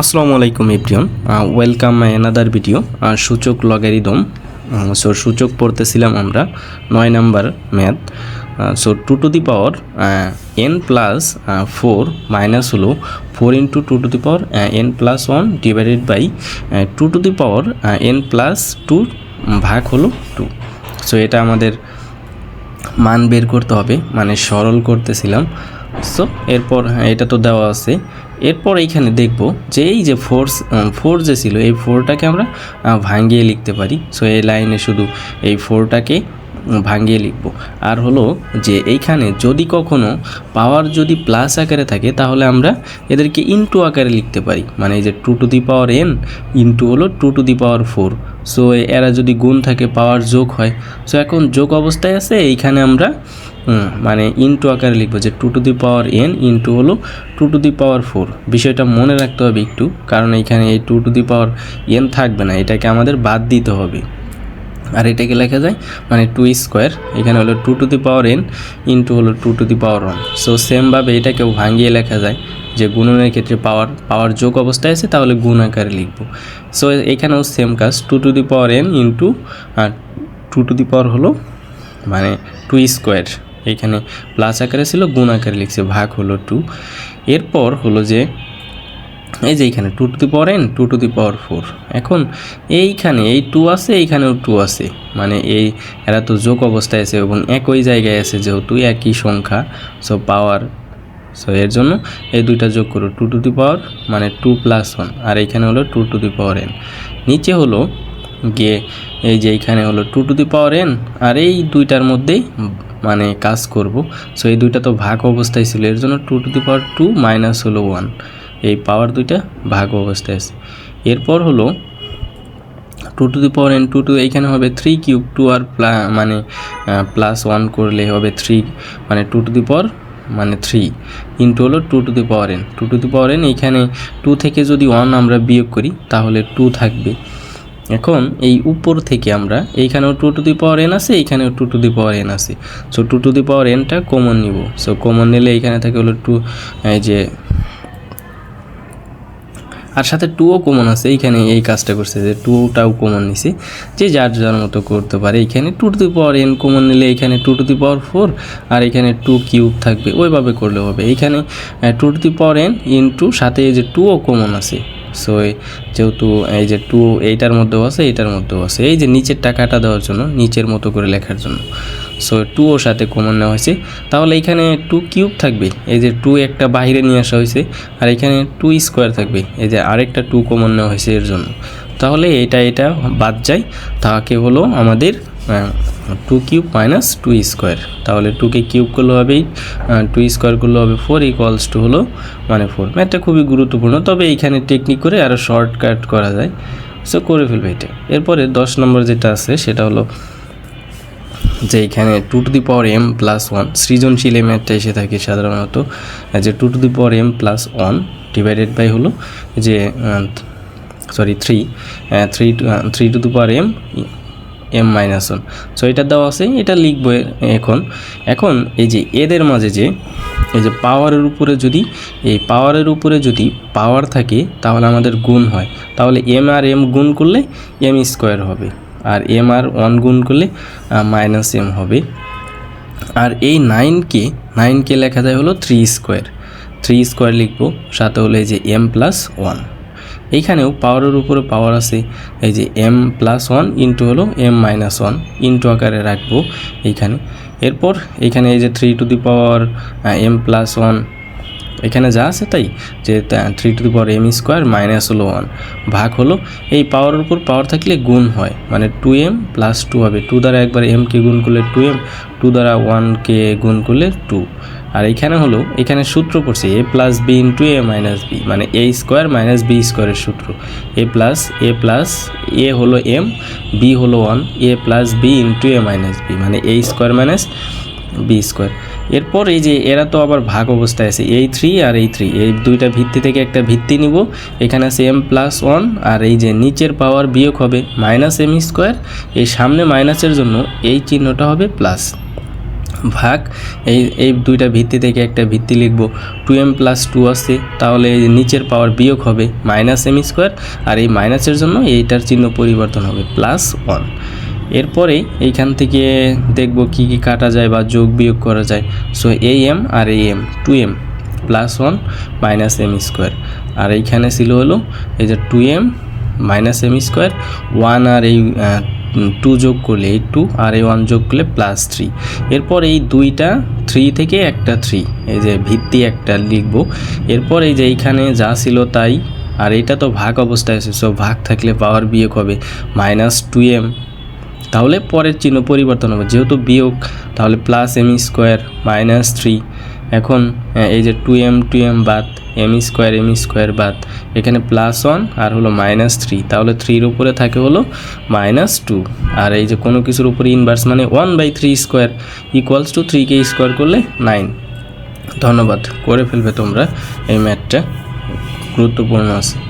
আসসালামু আলাইকুম everyone welcome my another video সূচক লগারিদম সো সূচক পড়তেছিলাম আমরা নয় number math so two to the power N plus four minus হলো four into two to the power N plus one divided by two to the power N plus two ভাগ হলো two so এটা আমাদের মান বের করতে হবে মানে সরল করতেছিলাম। সো এরপর হ্যাঁ, এটা তো দেওয়া আছে। এরপর এইখানে দেখব যে এই যে ফোর্স ফোর যে ছিল, এই ফোরটাকে আমরা ভাঙিয়ে লিখতে পারি। সো এই লাইনে শুধু এই ফোরটাকে ভাঙিয়ে লিখব। আর হলো যে এইখানে যদি কখনো পাওয়ার যদি প্লাস আকারে থাকে, তাহলে আমরা এদেরকে ইনটু আকারে লিখতে পারি। মানে এই যে two to the power N into হলো two to the power four so এরা যদি গুণ থাকে পাওয়ার যোগ হয়। সো এখন যোগ অবস্থায় আছে, এইখানে আমরা মানে ইনটু আকারে লিখব যে two to the power N into হলো two to the power four বিষয়টা মনে রাখতে হবে একটু, কারণ এখানে এই two to the power N থাকবে না, এটাকে আমাদের বাদ দিতে হবে। আর এটাকে লেখা যায় মানে টু স্কোয়ার এখানে হলো two to the power N into হলো two to the power one so সেমভাবে এটাকেও ভাঙিয়ে লেখা যায় যে গুণনের ক্ষেত্রে পাওয়ার পাওয়ার যোগ অবস্থায় আছে, তাহলে গুণ আকারে লিখব। সো এখানেও সেম কাজ two to the power N into two to the power হলো মানে টু স্কোয়ার এখানে প্লাস আকারে ছিল, গুণ আকারে লিখছে, ভাগ হলো টু এরপর হলো যে, এই যে এইখানে two to the power N two to the power four এখন এইখানে, এই টু আছে, এইখানেও টু আছে। মানে এই, এরা তো যোগ অবস্থায় আছে এবং একই জায়গায় আছে যেহেতু একই সংখ্যা সো পাওয়ার সো এর জন্য এই দুইটা যোগ করো টু টু দি পাওয়ার মানে টু প্লাস ওয়ান আর এইখানে হলো two to the power N নিচে হলো গিয়ে, এই যে এইখানে হলো two to the power N আর এই দুইটার মধ্যেই মানে কাজ করব। সো এই দুইটা তো ভাগ অবস্থায় ছিল। এর জন্য two to the power two minus হলো ওয়ান এই পাওয়ার দুইটা ভাগ অবস্থায় আছে। এরপর হলো two to the power N two two এইখানে হবে থ্রি কিউব টু আর প্লা মানে প্লাস ওয়ান করলে হবে থ্রি মানে টু টু দি পাওয়ার মানে থ্রি ইন্টু হলো two to the power N two to the power N এইখানে টু থেকে যদি ওয়ান আমরা বিয়োগ করি, তাহলে টু থাকবে। এখন এই উপর থেকে আমরা এইখানেও two to the power N আছে, এইখানেও two to the power N আছে। So two to the power এনটা common নিব। সো কমন নিলে এইখানে থাকে হলো টু এই যে, আর সাথে টুও কমন আছে, এইখানে এই কাজটা করছে যে টুটাও কমন নিছে। যে যার যার মতো করতে পারে, এইখানে two to the power N common নিলে এখানে two to the power four আর এখানে টু কিউব থাকবে, ওইভাবে করলে হবে। এইখানে two to the power N into সাথে এই যে টুও কমন আছে। সো যেহেতু, এই যে টু এইটার মধ্যেও আছে, এইটার মধ্যেও আছে। এই যে নিচের টাকাটা দেওয়ার জন্য, নিচের মতো করে লেখার জন্য। সো টু ওর সাথে কমন নেওয়া হয়েছে। তাহলে এখানে টু কিউব থাকবে। এই যে টু একটা বাইরে নিয়ে আসা হয়েছে, আর এখানে টু স্কোয়ার থাকবে। এই যে আরেকটা টু কমন নেওয়া হয়েছে এর জন্য। তাহলে এটা এটা বাদ যায়। তাকে হলো আমাদের two cube minus two square তাহলে টুকে কিউব করলে হবে টু স্কোয়ার করলে হবে ফোর ইকুয়ালস টু হলো মানে ফোর ম্যাথটা খুবই গুরুত্বপূর্ণ, তবে এইখানে টেকনিক করে আরও শর্টকাট করা যায়। সো করে ফেলবে এটা। এরপরে দশ নম্বর যেটা আছে, সেটা হলো যে এখানে two to the power M plus one সৃজনশীল এম একটা এসে থাকে সাধারণত। যে two to the power M plus one divided by হলো যে sorry three three three to the power M M minus one so এটা দেওয়া আছে, এটা লিখব এখন। এখন এই যে এদের মাঝে যে, এই যে পাওয়ারের উপরে যদি, এই পাওয়ারের উপরে যদি পাওয়ার থাকে, তাহলে আমাদের গুণ হয়। তাহলে এম আর এম গুণ করলে এম স্কোয়ার হবে। আর এম আর ওয়ান গুণ করলে মাইনাস এম হবে। আর এই নাইনকে নাইনকে লেখা যায় হলো থ্রি স্কোয়ার থ্রি স্কোয়ার লিখব, সাথে হলো এই যে এম প্লাস ওয়ান এইখানেও পাওয়ারের উপরে পাওয়ার আছে। এই যে এম প্লাস ওয়ান ইন্টু হলো এম মাইনাস ওয়ান ইন্টু আকারে রাখব এইখানে। এরপর এইখানে এই যে three to the power M plus one এখানে যা আছে তাই? যে three to the power M square minus হলো ওয়ান ভাগ হলো। এই পাওয়ারের উপর পাওয়ার থাকলে গুণ হয় মানে টু এম প্লাস টু হবে। টু দ্বারা একবার এমকে গুণ করলে টু এম টু দ্বারা ওয়ানকে গুণ করলে টু আর এখানে হলো, এখানে সূত্র পড়ছে A plus B into A minus B মানে এ স্কোয়ার মাইনাস বি স্কোয়ারের সূত্র। এ প্লাস এ প্লাস এ হলো এম বি হলো one A plus B into A minus B মানে A square minus B square এরপর এই যে এরা তো আবার ভাগ অবস্থায় আছে, এই থ্রি আর এই থ্রি এই দুইটা ভিত্তি থেকে একটা ভিত্তি নিব। এখানে আছে এম প্লাস ওয়ান আর এই যে নিচের পাওয়ার বিয়োগ হবে মাইনাস এম স্কোয়ার এই সামনে মাইনাসের জন্য এই চিহ্নটা হবে প্লাস ভাগ। এই এই দুইটা ভিত্তি থেকে একটা ভিত্তি লিখব। টু এম প্লাস টু আছে, তাহলে নিচের পাওয়ার বিয়োগ হবে মাইনাস এম স্কোয়ার, আর এই মাইনাসের জন্য এইটার চিহ্ন পরিবর্তন হবে প্লাস ওয়ান। এরপরে এইখান থেকে দেখব কি কি কাটা যায় বা যোগ বিয়োগ করা যায়। সো এই এম আর এই M, two M plus one minus M square. আর এইখানে ছিল হলো এই যে two M minus M square, one আর এই টু যোগ করলে এই টু আর এই ওয়ান যোগ করলে প্লাস থ্রি এরপর এই দুইটা থ্রি থেকে একটা থ্রি এই যে ভিত্তি একটা লিখব। এরপর এই যে এইখানে যা ছিল তাই আর এটা তো ভাগ অবস্থায় আছে সো ভাগ থাকলে পাওয়ার বিয়োগ হবে মাইনাস টু এম তাহলে পরের চিহ্ন পরিবর্তন হবে যেহেতু বিয়োগ তাহলে plus M square minus three এখন আহ, এই যে টু এম টু এম বাদ এম স্কোয়ার এম স্কোয়ার বাদ। এখানে প্লাস ওয়ান আর হলো মাইনাস থ্রি তাহলে থ্রির উপরে থাকে হলো মাইনাস টু আর এই যে কোনো কিছুর উপরে ইনভার্স মানে one by three square equals to থ্রিকে square করলে নাইন ধন্যবাদ। করে ফেলবে তোমরা। এই ম্যাথটা গুরুত্বপূর্ণ আছে।